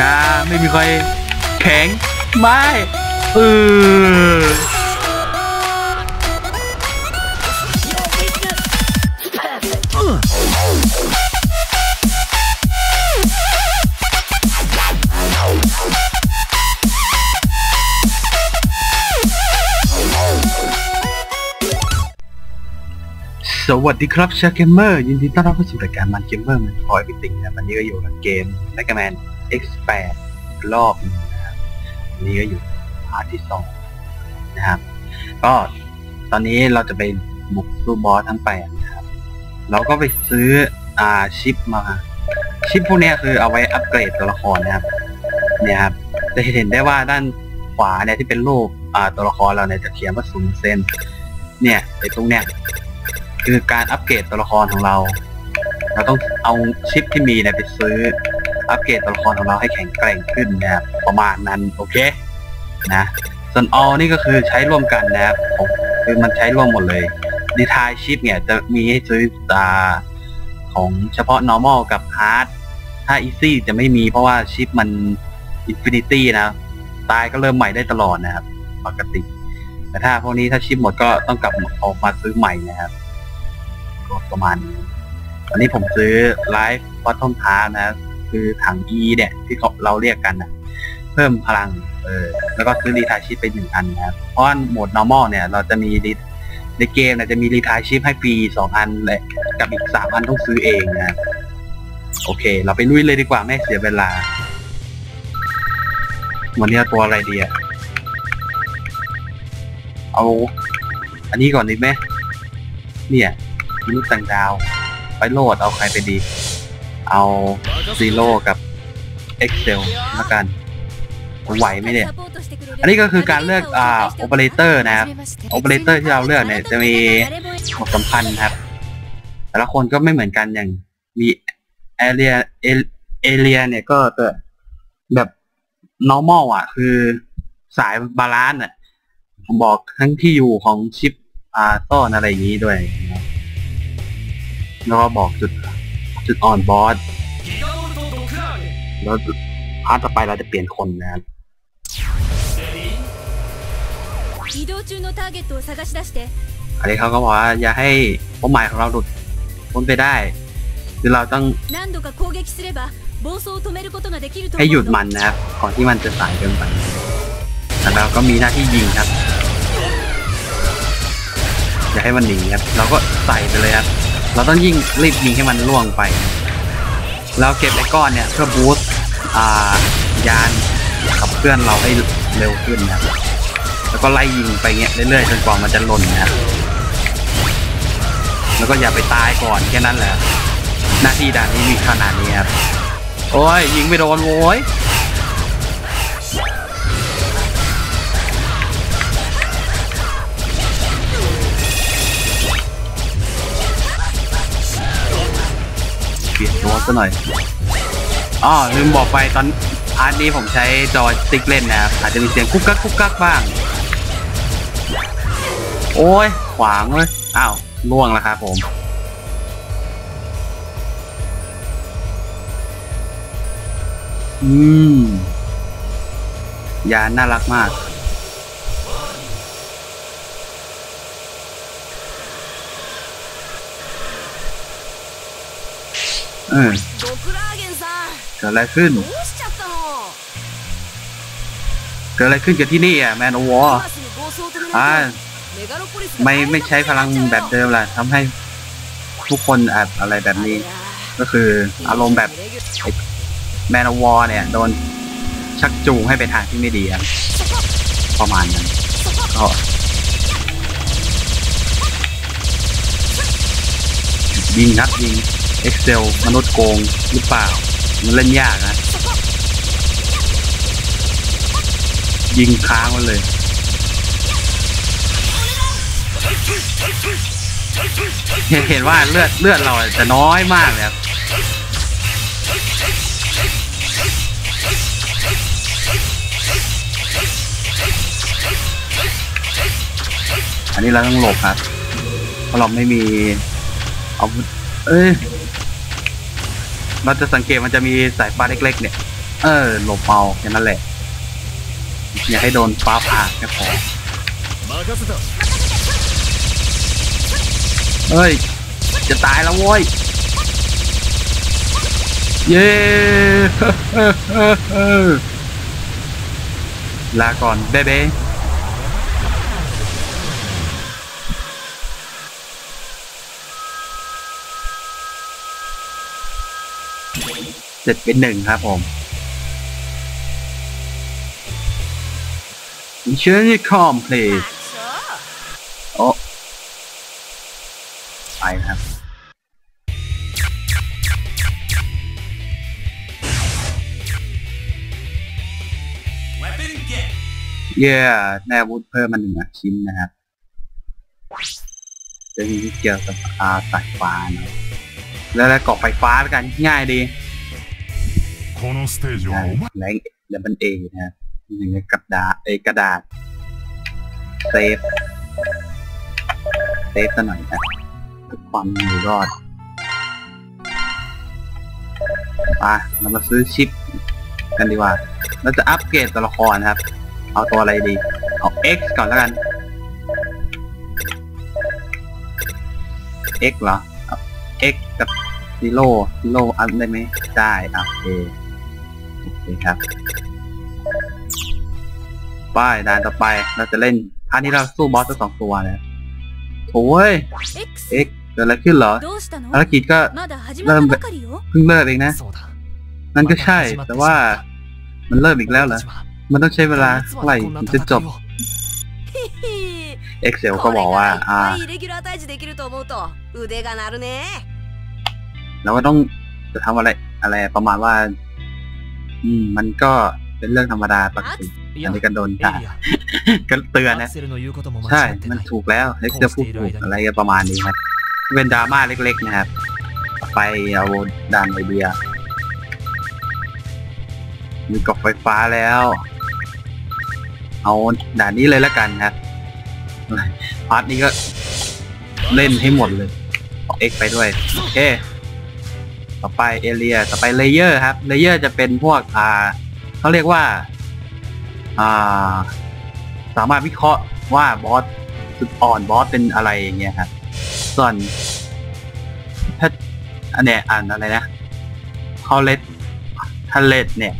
อย่าไม่มีใครแข็งไม่เออสวัสดีครับชาเกมเมอร์ยินดีต้อนรับเข้าสู่รายการมันเกมเมอร์มันพอยพิติงนะวันนี้ก็อยู่กับเกม m e g a Man X8 รอบนึงนะครับวันนี้ก็อยู่พาร์ทที่สองนะครับก็ตอนนี้เราจะไปบุกสู้บอสทั้งแปดนะครับ เราก็ไปซื้ออ่าชิปมาชิปพวกเนี้ยคือเอาไว้อัปเกรดตัวละครนะครับ เนี่ยครับจะเห็นได้ว่าด้านขวาเนี่ยที่เป็นรูปอ่าตัวละครเราเนี่ยจะเขียนว่าศูนย์เซนเนี่ยไอ้ตรงเนี้ยคือการอัปเกรดตัวละครของเรา เราต้องเอาชิปที่มีเนี่ยไปซื้อ อัปเกรดตัวละครของเราให้แข็งแกร่งขึ้นนะครับประมาณนั้นโอเคนะส่วน all นี่ก็คือใช้ร่วมกันนะครับผมคือมันใช้ร่วมหมดเลยดีทายชิปเนี่ยจะมีให้ซื้อตาของเฉพาะ normal กับ hard ถ้า easy จะไม่มีเพราะว่าชิปมัน infinity นะตายก็เริ่มใหม่ได้ตลอดนะครับ ปกติ แต่ถ้าพวกนี้ถ้าชิปหมดก็ต้องกลับออกมาซื้อใหม่นะครับก็ประมาณนี้อันนี้ผมซื้อไลฟ์บอททอมทานะครับ คือถัง E เนี่ยที่เขาเราเรียกกันนะเพิ่มพลังเออแล้วก็ซื้อรีทายชิปไปหนึ่งอันนะครับเพราะโหมด normal เนี่ย เราจะมีรีในเกมเนี่ยจะมีรีทายชิปให้ฟรีสองอันเลยกับอีกสามอันต้องซื้อเองนะโอเค เราไปลุยเลยดีกว่าไม่เสียเวลา วันนี้ตัวอะไรดีอะเอา อันนี้ก่อนดีไหมเนี่ยมนุษย์ต่างดาว ไปโหลดเอาใครไปดี เอา ซีโร่กับ Excel ละกันไหวไหมเนี่ย อันนี้ก็คือการเลือกอ่าโอเปอเรเตอร์นะครับโอเปอเรเตอร์ที่เราเลือกเนี่ยจะมีบทสำคัญครับ แต่ละคนก็ไม่เหมือนกันอย่างมีเอเรียเอเรียเนี่ยก็จะแบบ normal อะ คือสายบาลานซ์อะผมบอกทั้งที่อยู่ของชิปอ่าต้อนอะไรอย่างนี้ด้วยนะครับแล้วก็บอกจุดจุดอ่อนบอส แล้วพาร์ทต่อไปเราจะเปลี่ยนคนนะครับอันนี้เขาก็บอกว่าอย่าให้เป้าหมายของเราหลุดพ้นไปได้ คือเราต้องให้หยุดมันนะครับก่อนที่มันจะสายเกินไปแต่เราก็มีหน้าที่ยิงครับ อย่าให้มันหนีครับ เราก็ใส่ไปเลยครับ เราต้องยิ่งรีบยิงให้มันล่วงไปแล้วเก็บไอ้ก้อนเนี่ยเพื่อบูส ยานขับเคลื่อนเราให้เร็วขึ้นนะแล้วก็ไล่ยิงไปเงี้ยเรื่อยๆจนกว่ามันจะหล่นนะแล้วก็อย่าไปตายก่อนแค่นั้นแหละ หน้าที่ด่านนี้มีขนาดนี้ครับโอ้ยยิงไม่โดนโว้ยเปลี่ยนตัวซะหน่อย อ๋อลืมบอกไปตอนอาร์ตนี้ผมใช้จอติ๊กเล่นนะครับอาจจะมีเสียงกุ๊กกักกุ๊กกักบ้าง โอ้ย ขวางเลยอ้าวล่วงแล้วครับผมอืมยาน่ารักมากอืม เกิดอะไรขึ้น เกิดอะไรขึ้นกับที่นี่อะแมนโอวอร์อ่าไม่ไม่ใช้พลังแบบเดิมแหละทำให้ทุกคนอาจอะไรแบบนี้ ก็คืออารมณ์แบบแมนวอว์เนี่ย โดนชักจูงให้ไปทางที่ไม่ดีประมาณนั้นก็ยิงนับยิงเอ็กเซลมนุษย์โกงหรือเปล่า มันเล่นยากนะ ยิงค้างมันเลยเห็นเห็นว่าเลือดเลือดเราจะน้อยมากเลยครับอันนี้เราต้องหลบครับ เพราะเราไม่มีอาวุธเอ้ย เราจะสังเกตมันจะมีสายฟ้าเล็ก ๆ เนี่ย เออ หลบเมาอย่างนั้นแหละ อย่าให้โดนฟ้าผ่าแค่พอเฮ้ย จะตายแล้วโว้ย เย้ลาก่อนเบ๊เบ๊ เสร็จเป็นหนึ่งครับผม Mission complete โอ้ไปครับ Weapon get เย่แน่อาวุธเพิ่มมาหนึ่งชิ้นนะครับจะมีเกี่ยวกับอาสายฟ้าเนอะ แล้วแล้วเกาะไฟฟ้าแล้วกันง่ายดี このステージはお前 แรงแล้วมันเอนะครับหนึ่งกระดาษเอยกระดาษเซฟเซฟซะหน่อยนะเพื่อความอยู่รอดไปเรามาซื้อชิปกันดีกว่า เราจะอัปเกรดตัวละครนะครับ เอาตัวอะไรดี เอา X ก่อนแล้วกัน X เหรอเอา เอ็กกับ0 0อันได้ไหมได้โอเคโอเคครับไปด่านต่อไปเราจะเล่นท่านี้เราสู้บอสตั้งสองตัวนะโอ้ยเอ็กเกิดอะไรขึ้นเหรอภารกิจก็เริ่มเพิ่งเริ่มเองนะ นั่นก็ใช่แต่ว่ามันเริ่มอีกแล้วเหรอมันต้องใช้เวลาเท่าไหร่ถึงจะจบ เอ็กเซลก็บอกว่าอ่าเราก็ต้องจะทำอะไรอะไรประมาณว่า อืม มันก็เป็นเรื่องธรรมดาปกติอันนี้กันโดนด่าก็เตือนนะ ใช่ มันถูกแล้วเอ็กเซลพูดถูกอะไรประมาณนี้ครับเป็นดราม่าเล็กๆนะครับ ไปเอาดานไอเบียมีกอกไฟฟ้าแล้ว เอาด่านนี้เลยละกันครับ พาร์ทนี้ก็เล่นให้หมดเลยออกเอา X ไปด้วย โอเค ต่อไปเอเรียต่อไปเลเยอร์ครับเลเยอร์จะเป็นพวกอ่าเขาเรียกว่า อ่า สามารถวิเคราะห์ว่าบอสจุดอ่อนบอสเป็นอะไรอย่างเงี้ยครับส่วนถ้าอันเนี้ยอ่านอะไรนะทอเลตทเลตเนี่ย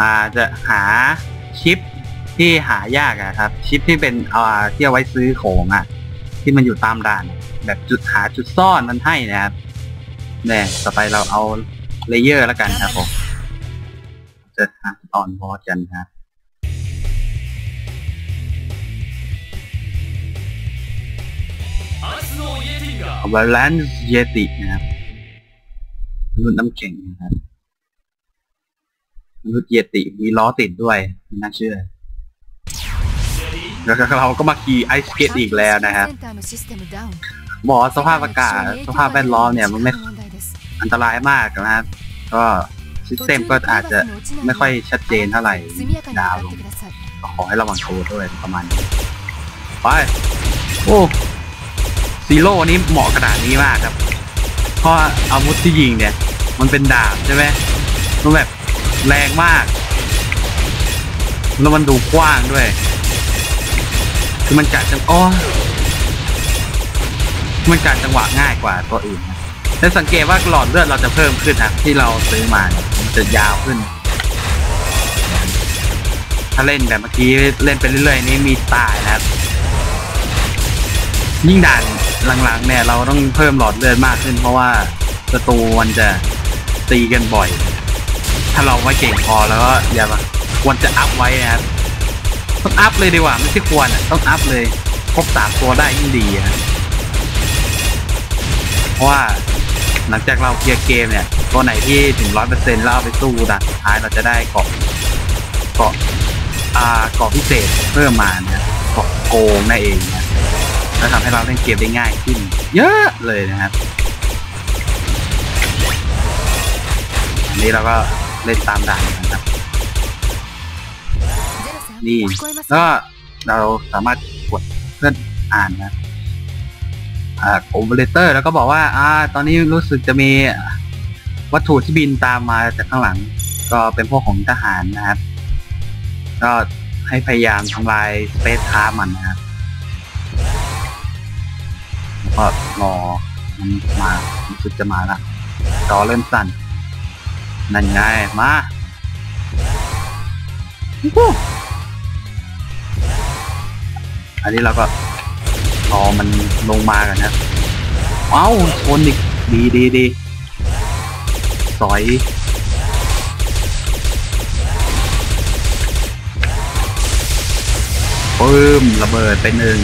อ่าจะหาชิป ที่หายากอะครับ ชิปที่เป็นเอาอที่เอาไว้ซื้อของอะที่มันอยู่ตามด่าน แบบจุดหาจุดซ่อนมันให้นะครับเนี่ยต่อไปเราเอาเลเยอร์แล้วกันครับผมจะหาตอนบอสกันครับวาลานเยตินะครับรุ่นน้ำแข็งนะครับรุ่นเยติมีล้อติดด้วยน่าเชื่อ แล้วเราก็มาขี่ไอสเกตอีกแล้วนะครับบอกว่าสภาพอากาศสภาพแวดล้อมเนี่ยมันไม่อันตรายมากนะครับ ก็ซิสเต็มก็อาจจะไม่ค่อยชัดเจนเท่าไหร่ดาวลงก็ขอให้ระวังตัวด้วยประมาณนี้ไป โอ้ซีโร่นี้เหมาะขนาดนี้มากครับ เพราะอาวุธที่ยิงเนี่ย มันเป็นดาบใช่ไหมมันแบบแรงมาก แล้วมันดูกว้างด้วย คือมันกะจังอ้อมันกะจังหวะง่ายกว่าตัวอื่นนะแต่สังเกตว่าหลอดเลือดเราจะเพิ่มขึ้นนะที่เราซื้อมาเนี่ยมันจะยาวขึ้น ถ้าเล่นแบบเมื่อกี้เล่นไปเรื่อยๆนี่มีตายนะครับ ยิ่งด่านหลังๆเนี่ยเราต้องเพิ่มหลอดเลือดมากขึ้น เพราะว่าศัตรูมันจะตีกันบ่อย ถ้าเราไม่เก่งพอแล้วก็อย่ามาควรจะอัพไว้นะครับ ต้องอัพเลยดีกว่าไม่ใช่ควรอะต้องอัพเลยครบสามตัวได้ยิ่งดีอะเพราะว่าหลังจากเราเคลียร์เกมเนี่ย ตัวไหนที่ถึงร้อยเปอร์เซ็นต์แล้วเอาไปสู้ด่านท้ายเราจะได้เกาะเกาะอ่าเกาะพิเศษเพิ่มมานะเกาะโกงนั่นเองนะแล้วทำให้เราเล่นเกมได้ง่ายขึ้น เยอะเลยนะครับอันนี้เราก็เล่นตามด่านนะครับ นี่ก็เราสามารถกดเพื่ออ่านนะอ่าโอเปอเรเตอร์แล้วก็บอกว่า อ่า ตอนนี้รู้สึกจะมีวัตถุที่บินตามมาจากข้างหลัง ก็เป็นพวกของทหารนะครับ ก็ให้พยายามทำลายสเปซคามันนะครับแล้วก็รอมันมารู้สึกจะมาละจอเริ่มสั่น นั่นไง มา อันนี้เราก็รอมันลงมากันนะเอ้าชนอีกดีดีดีสอยปึ้มระเบิดไปหนึ่ง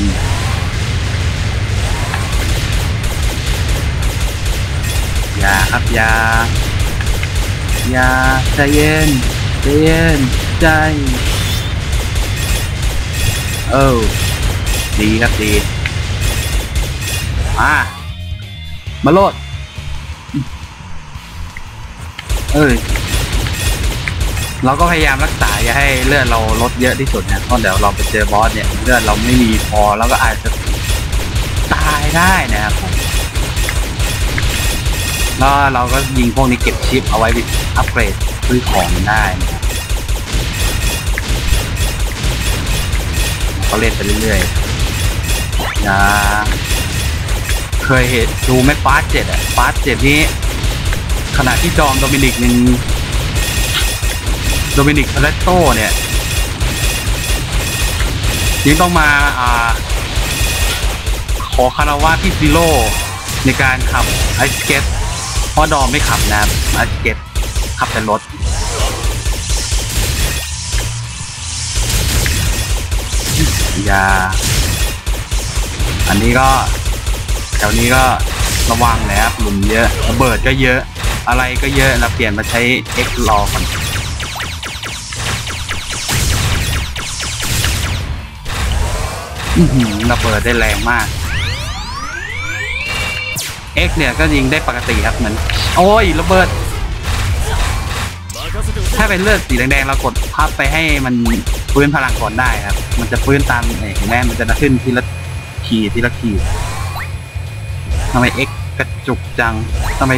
อย่าครับอย่าอย่าใจเย็นใจเย็นใจ เออ ดีครับดี มา มาโลด เอ้ย เราก็พยายามรักษาอย่าให้เลือดเราลดเยอะที่สุดนะเพราะเดี๋ยวเราไปเจอบอสเนี่ย เลือดเราไม่มีพอแล้วก็อาจจะตายได้นะครับผมแล้วเราก็ยิงพวกนี้เก็บชิปเอาไว้อัปเกรดซื้อของได้นะครับก็เล่นไปเรื่อยๆ นะเคยเห็นดูไหมฟาสเจ็ดอะฟาสเจ็ดนี้ ขณะที่จอมโดมินิกยังโดมินิกอเลตโตเนี่ยยังต้องมาอ่า ขอคาราวะที่ซิโร่ในการขับไอสเก็ตเพราะดอมไม่ขับนะไอสเก็ตขับแต่รถอย่า อันนี้ก็แถวนี้ก็ระวังนะครับหลุมเยอะระเบิดก็เยอะอะไรก็เยอะเราเปลี่ยนมาใช้เอ็กรอก่อนระเบิดได้แรงมาก X เนี่ยก็ยิงได้ปกติครับเหมือน โอ้ยระเบิด ถ้าเป็นเลือดสีแดงๆเรากดพับไปให้มันฟื้นพลังก่อนได้ครับ มันจะฟื้นตามเห็นไหมมันจะขึ้นทีละ ขีดทีละขีดทำไม X กกระจุกจังทำไม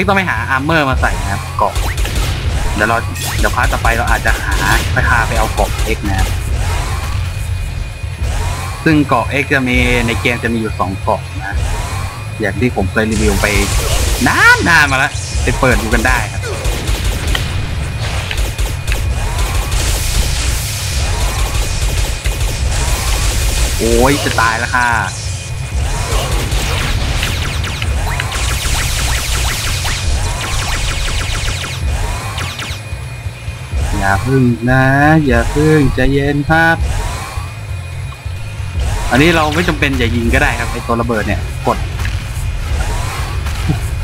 X ต้องไปหาอาร์เมอร์มาใส่นะครับเกาะเดี๋ยวเราเดี๋ยวพาร์ทต่อไปเราอาจจะหาไปพาไปเอาเกาะ X นะครับซึ่งเกาะ X จะมีในเกมจะมีอยู่สองเกาะนะ อย่างที่ผมเคยรีวิวไปนานนานๆมาแล้วไปเปิดดูกันได้ครับ โอ้ยจะตายแล้วค่ะ อย่าพึ่งนะ อย่าพึ่งใจเย็นครับ อันนี้เราไม่จำเป็นอย่ายิงก็ได้ครับไอตัวระเบิดเนี่ย กด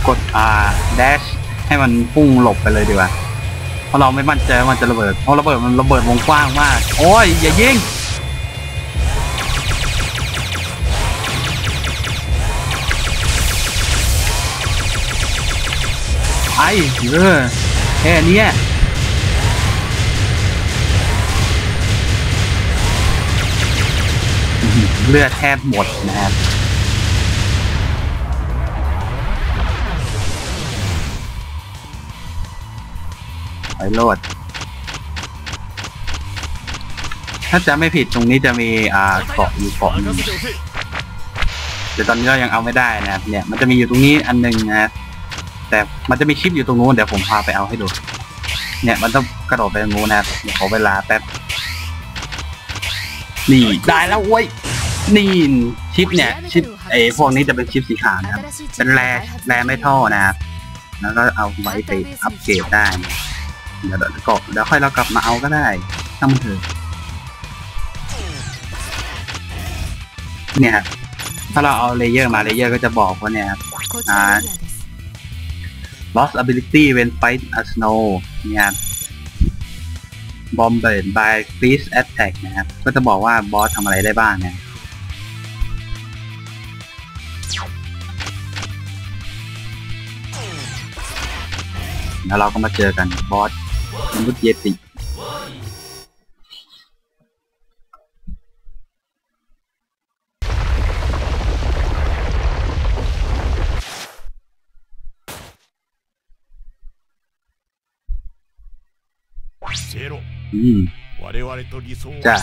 กดอ่า dash ให้มันพุ่งหลบไปเลยดีกว่า เพราะเราไม่มั่นใจว่ามันจะระเบิด เพราะระเบิดมันระเบิดวงกว้างมาก โอ้ยอย่ายิง ไปเออแค่นี้เลือดแทบหมดนะครับไปโลด ถ้าจะไม่ผิดตรงนี้จะมีอ่าเกาะอยู่เกาะนึงแต่ตอนนี้เรายังเอาไม่ได้นะครับเนี่ย มันจะมีอยู่ตรงนี้อันนึงนะครับ แต่มันจะมีคลิปอยู่ตรงนู้นเดี๋ยวผมพาไปเอาให้ดู เนี่ยมันต้องกระโดดไปตรงนู้นนะเดี๋ยวขอเวลาแป๊บนี่ได้แล้วเว้ยนี่ชิปเนี่ยชิปเอ้พวกนี้จะเป็นชิปสีขาวนะครับ เป็นแร่แร่ไม่ท่อนะครับแล้วก็เอาไว้ไปอัปเกรดได้ เดี๋ยวเดี๋ก็เดี๋ยวค่อยเรากลับมาเอาก็ได้ช่างมันเถอะเนี่ยครับถ้าเราเอาเลเยอร์มาเลเยอร์ก็จะบอกว่าเนี่ยครับอ่า lost ability when fight a snow เนี่ยครับ bombarded by freeze attack นะครับ ก็จะบอกว่าบอสทำอะไรได้บ้างนะแล้วเราก็มาเจอกันบอสมนุษย์เยติゼロอืม 我々と理想は จ้ะ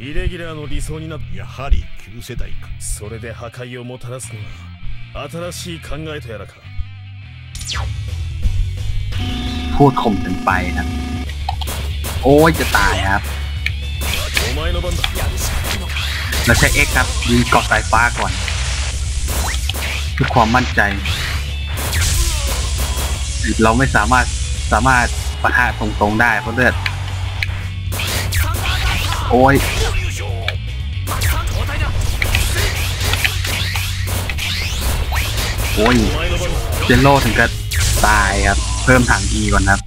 イレギュラーの理想になやはり旧世代かそれで破壊をもたらすのは新しい考えとやらか พูดข่มกันไปครับ โอ้ยจะตายครับ お前の番だ เราใช้ X ครับยิงเกาะสายฟ้าก่อนเพื่อความมั่นใจ เราไม่สามารถสามารถ ปะทะตรงๆได้เพราะเลือดโอ้ยโอ้ยเจนโลถึงกับตายครับ เพิ่มถังอีก่อนครับ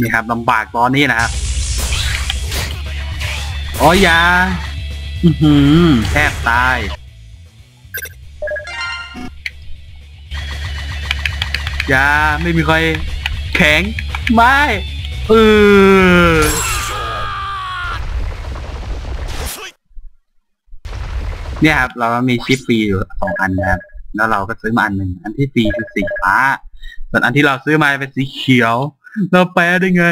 นี่ครับลำบากตอนนี้นะครับอ้ยยา อือหือแทบตาย อยาไม่มีใครแข็งไม่เออเนี่ยครับ เรามีชิปฟรีอยู่สองอันนะครับ แล้วเราก็ซื้อมาอันหนึ่งอันที่ฟรีคือสีฟ้า ส่วนอันที่เราซื้อมาเป็นสีเขียว เราแปลได้ไง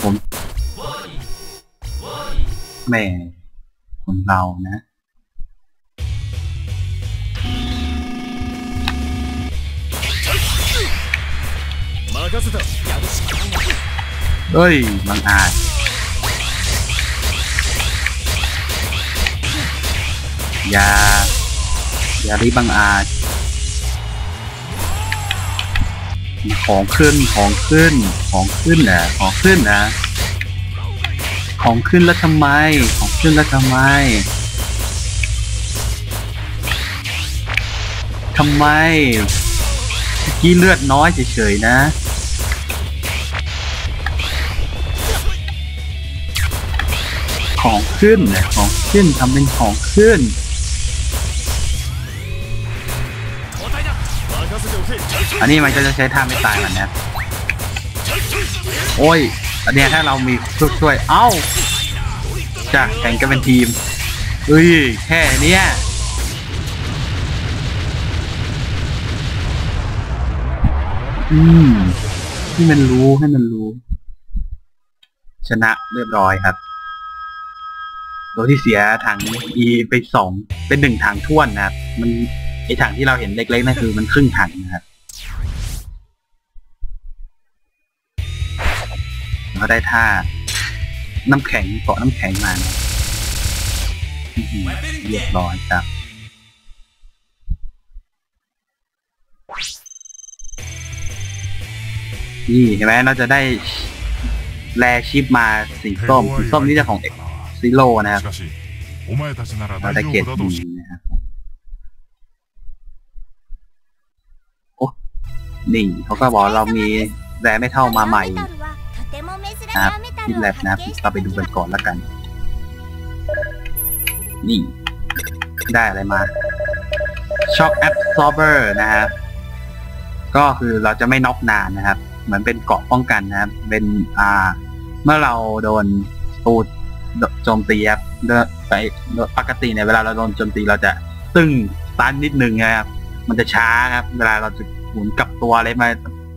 ผมแหม่คนเรานะ เฮ้ยบังอาจอย่า อย่ารีบบังอาจของขึ้นของขึ้นของขึ้นนะของขึ้นนะ ของขึ้นแล้วทำไม ของขึ้นแล้วทำไมทำไมเมื่อกี้เลือดน้อยเฉยๆนะ ของขึ้นของขึ้นทำเป็นของขึ้นอันนี้มันก็จะใช้ท่าไม่ตายเหมือนนะโอ้ย อันนี้ถ้าเรามีช่วช่วย เอ้าจากแข่งกันเป็นทีมเอ้ย แค่เนี้ยอืมให้มันรู้ให้มันรู้ ชนะเรียบร้อยครับ โดยที่เสียถัง E ไปสองเป็นหนึ่งถังท่วนนะครับ มันไอถังที่เราเห็นเล็กๆนั่นคือมันครึ่งถังนะครับก็ได้ท่าน้ำแข็งเกาะน้ำแข็งมานะอื้อหือเรียบร้อยครับนี่เห็นไหมเราจะได้แรชิปมาสีส้มสีส้มนี่จะของเอ็ก ซิโลนะครับเราจะเกียบนะครับโอ้นี่เขาก็บอกเรามีแร่ไม่เท่ามาใหม่นะครับที่แลบนะครับเราไปดูกันก่อนแล้วกัน นี่ ได้อะไรมาช็อคแอปซอเบอร์นะครับ ก็คือเราจะไม่น็อกนานนะครับ เหมือนเป็นเกาะป้องกันนะครับ เป็นอ่า เมื่อเราโดนตูด โจมตีครับไปปกติเนี่ยเวลาเราโดนโจมตีเราจะตึงตันนิดนึงนะครับ มันจะช้าครับ เวลาเราจะหมุนกลับตัวอะไรมา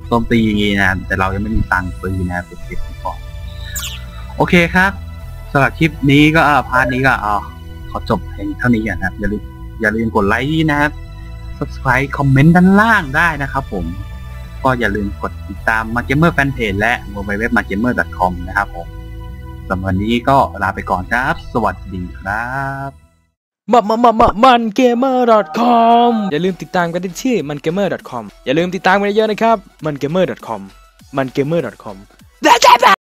โจมตีอย่างงี้นะ แต่เรายังไม่มีตังค์ซื้อนะครับเก็บก่อนโอเคครับสำหรับคลิปนี้ก็พาร์ทนี้ก็เอาขอจบเพียงเท่านี้นะครับ อย่าลืมอย่าลืมกดไลค์นะครับ subscribe คอมเมนต์ด้านล่างได้นะครับผม ก็อย่าลืมกดติดตาม m a r k e m e r Fanpage และ w w w m a r k e m e r c o m นะครับผม สำหรับวันนี้ก็ลาไปก่อนครับ สวัสดีครับมามามามามันเกมเมอร์ .com อย่าลืมติดตามกันที่ชื่อมันเกมเมอร์ .com อย่าลืมติดตามกันเยอะๆนะครับมันเกมเมอร์ .com มันเกมเมอร์ .com ได้ใช่ปะ